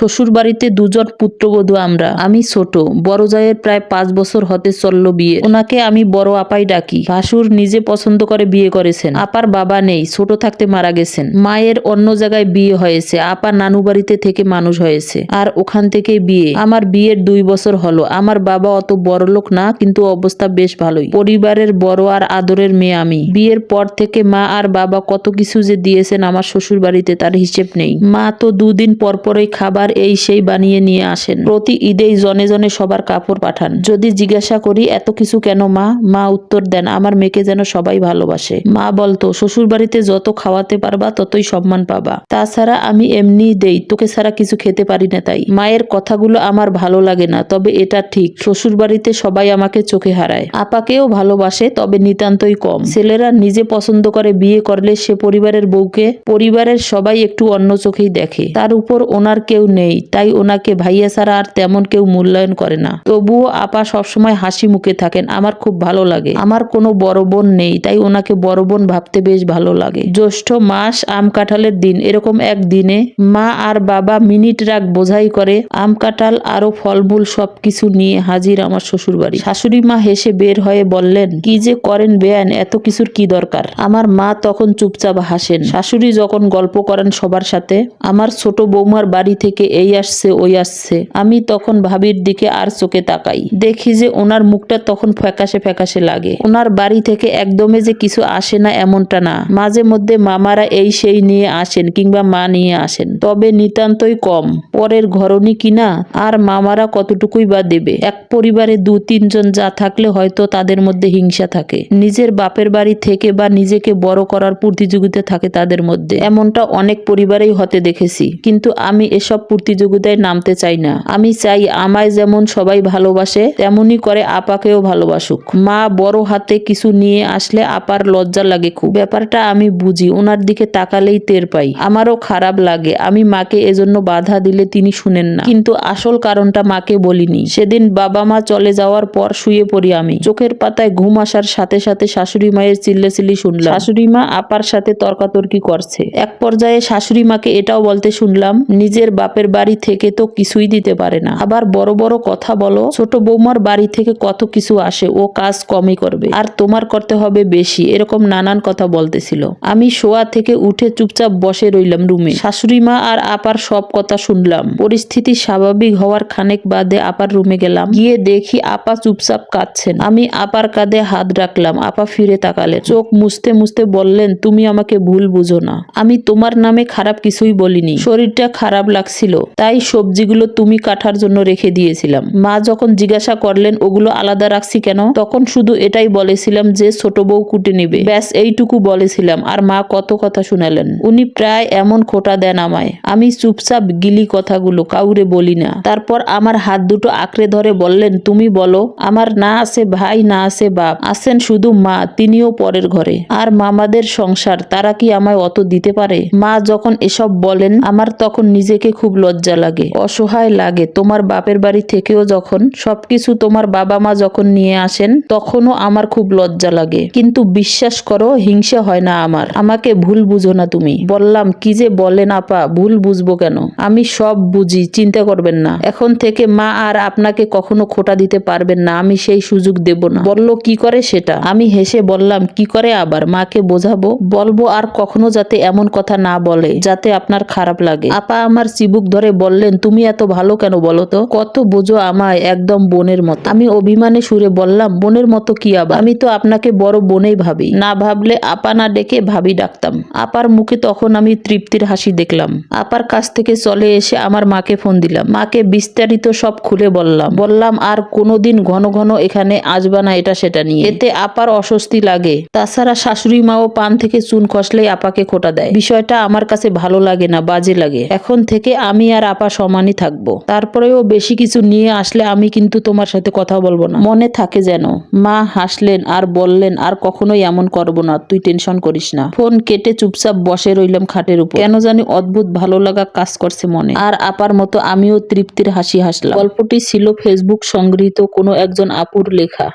শ্বশুর বাড়িতে দুজন পুত্রবধূ আমরা। আমি ছোট, বড় জায়ের প্রায় পাঁচ বছর হতে চলল বিয়ে। ওনাকে আমি বড় আপাই ডাকি। ভাসুর নিজে পছন্দ করে বিয়ে করেছেন। আপার বাবা নেই, ছোট থাকতে মারা গেছেন। মায়ের অন্য জায়গায় বিয়ে হয়েছে, আপা নানু বাড়িতে থেকে মানুষ হয়েছে। আর ওখান থেকে বিয়ে। আমার বিয়ের দুই বছর হলো। আমার বাবা অত বড় লোক না, কিন্তু অবস্থা বেশ ভালোই। পরিবারের বড় আর আদরের মেয়ে আমি। বিয়ের পর থেকে মা আর বাবা কত কিছু যে দিয়েছেন আমার শ্বশুর বাড়িতে তার হিসেব নেই। মা তো দুদিন পরপরই খাবার এই সেই বানিয়ে নিয়ে আসেন। প্রতি ঈদেই জনে জনে সবার কাপড় পাঠান। যদি জিজ্ঞাসা করি, এত কিছু কেন মা? মা উত্তর দেন, আমার মেয়েকে যেন সবাই ভালোবাসে। মা বলতো শ্বশুর বাড়িতে যত খাওয়াতে পারবা, ততই সম্মান পাবা। তাছাড়া আমি এমনি দেই, তোকে ছাড়া কিছু খেতে পারি না তাই। মায়ের কথাগুলো আমার ভালো লাগে না, তবে এটা ঠিক। শ্বশুর বাড়িতে সবাই আমাকে চোখে হারায়। আপাকেও ভালোবাসে, তবে নিতান্তই কম। ছেলেরা নিজে পছন্দ করে বিয়ে করলে সে পরিবারের বউকে, পরিবারের সবাই একটু অন্য চোখেই দেখে। তার উপর ওনার কেউ নেই। তাই ওনাকে ভাইয়া ছাড়া আর তেমন কেউ মূল্যায়ন করে না। তবুও আপা সবসময় হাসি মুখে থাকেন, আমার খুব ভালো লাগে। আমার কোনো বড় বোন নেই, তাই ওনাকে বড় বোন ভাবতে বেশ ভালো লাগে। জ্যৈষ্ঠ মাস আম কাঁঠালের দিন, এরকম এক দিনে মা আর বাবা মিনিট রাগ বোঝাই করে, আম কাঁঠাল আরও ফলমূল সবকিছু নিয়ে হাজির আমার শ্বশুর বাড়ি শাশুড়ি মা হেসে বের হয়ে বললেন, কি যে করেন বেয়ান, এত কিছুর কি দরকার? আমার মা তখন চুপচাপ হাসেন। শাশুড়ি যখন গল্প করেন সবার সাথে, আমার ছোট বৌমার বাড়ি থেকে এই আসছে, ওই আসছে। আমি তখন ভাবির দিকে আর চোখে তাকাই। দেখি যে ওনার মুখটা তখন ফ্যাকাশে ফ্যাকাশে লাগে। ওনার বাড়ি থেকে একদমে যে কিছু আসে না এমনটা না। মাঝে মধ্যে মামারা এই সেই নিয়ে আসেন কিংবা মা নিয়ে আসেন। তবে নিতান্তই কম। পরের ঘরনি কিনা আর মামারা কতটুকুই বা দেবে? এক পরিবারে দু, তিনজন যা থাকলে হয়তো তাদের মধ্যে হিংসা থাকে। নিজের বাপের বাড়ি থেকে বা নিজেকে বড় করার প্রতিযোগিতা থাকে তাদের মধ্যে। এমনটা অনেক পরিবারেই হতে দেখেছি। কিন্তু আমি এসব প্রতিযোগিতায় নামতে চাই না। আমি চাই আমায় যেমন সবাই ভালোবাসে তেমনি করে আপাকেও ভালোবাসুক। মা বড় হাতে কিছু নিয়ে আসলে আপার লজ্জা লাগে খুব। ব্যাপারটা আমি বুঝি, ওনার দিকে তাকালেই টের পাই। আমারও খারাপ লাগে, আমি মাকে এজন্য বাধা দিলে তিনি শুনেন না। কিন্তু আসল কারণটা মাকে বলিনি। সেদিন বাবা মা চলে যাওয়ার পর শুয়ে পড়ি আমি। চোখের পাতায় ঘুম আসার সাথে সাথে শাশুড়ি মায়ের চিল্লাচিল্লি শুনলাম। শাশুড়ি মা আপার সাথে তর্কাতর্কি করছে। এক পর্যায়ে শাশুড়ি মাকে এটাও বলতে শুনলাম, নিজের বাপের বাড়ি থেকে তো কিছুই দিতে পারে না। আবার বড় বড় কথা বলো, ছোট বৌমার বাড়ি থেকে কত কিছু আসে, ও কাজ কমই করবে। আর তোমার করতে হবে বেশি, এরকম নানান কথা বলতেছিল। আমি শোয়া থেকে উঠে চুপচাপ বসে রইলাম রুমে। শাশুড়ি মা আর আপার সব কথা শুনলাম। পরিস্থিতি স্বাভাবিক হওয়ার খানেক বাদে আপার রুমে গেলাম। গিয়ে দেখি আপা চুপচাপ কাঁদছেন। আমি আপার কাঁধে হাত রাখলাম, আপা ফিরে তাকালেন। চোখ মুছতে মুছতে বললেন, তুমি আমাকে ভুল বুঝো না। আমি তোমার নামে খারাপ কিছুই বলিনি। শরীরটা খারাপ লাগছিল তাই সবজিগুলো তুমি কাটার জন্য রেখে দিয়েছিলাম। মা যখন জিজ্ঞাসা করলেন, ওগুলো আলাদা রাখছি কেন? তখন শুধু এটাই বলেছিলাম যে, ছোট বউ কুটে নিবে। ব্যাস, এইটুকু বলেছিলাম। আর মা কত কথা শুনালেন। উনি প্রায় এমন খোটা দেন আমায়। আমি চুপচাপ গিলি কথাগুলো কাউরে বলি না। তারপর আমার হাত দুটো আঁকড়ে ধরে বললেন, তুমি বলো, আমার না আছে ভাই, না আছে বাপ। আছেন শুধু মা, তিনিও পরের ঘরে। আর মামাদের সংসার, তারা কি আমায় অত দিতে পারে? মা যখন এসব বলেন, আমার তখন নিজেকে খুব লজ্জা লাগে, অসহায় লাগে। তোমার বাপের বাড়ি থেকেও যখন সবকিছু তোমার বাবা মা যখন নিয়ে আসেন, তখনও আমার খুব লজ্জা লাগে। কিন্তু বিশ্বাস করো, হিংসা হয় না আমার। আমাকে ভুল বুঝো না তুমি। বললাম, কি যে বলেন আপা, ভুল বুঝব কেন? আমি সব বুঝি, চিন্তা করবেন না। এখন থেকে মা আর আপনাকে কখনো খোটা দিতে পারবেন না, আমি সেই সুযোগ দেব না। বলল, কি করে সেটা? আমি হেসে বললাম, কি করে আবার? মাকে বোঝাবো? বলব, আর কখনো যাতে এমন কথা না বলে, যাতে আপনার খারাপ লাগে। আপা আমার চিবুক ধরে বললেন, তুমি এত ভালো কেন বলো তো? কত বোঝো আমায় একদম বোনের মতো। আমি অভিমানে সুরে বললাম, বোনের মতো কি আবার? আমি তো আপনাকে বড় বোনেই ভাবি। না ভাবলে আপা না ডেকে ভাবি ডাকতাম। আপার মুখে তখন আমি তৃপ্তির হাসি দেখলাম। আপার কাছ থেকে চলে এসে আমার মাকে ফোন দিলাম। মাকে বিস্তারিত সব খুলে বললাম। বললাম, আর কোনোদিন ঘন ঘন এখানে আসবা না এটা সেটা নিয়ে। এতে আপার অস্বস্তি লাগে। তাছাড়া শাশুড়ি মাও পান থেকে চুন খসলেই আপাকে খোটা দেয়। বিষয়টা আমার কাছে ভালো লাগে না, বাজে লাগে। এখন থেকে আমি আর আপা সমানই থাকব। তারপরেও বেশি কিছু নিয়ে আসলে আমি কিন্তু তোমার সাথে কথা বলব না। মনে থাকে যেন, মা হাসলেন আর বললেন, আর কখনোই এমন করব না, তুই টেনশন করিস না। ফোন কেটে চুপচাপ বসে রইলাম খাটের উপর। কেন জানি অদ্ভুত ভালো লাগা কাজ করছে মনে। আর আপার মতো আমিও তৃপ্তির হাসি হাসলাম। গল্পটি ছিল ফেসবুক সংগৃহীত কোনো একজন আপুর লেখা।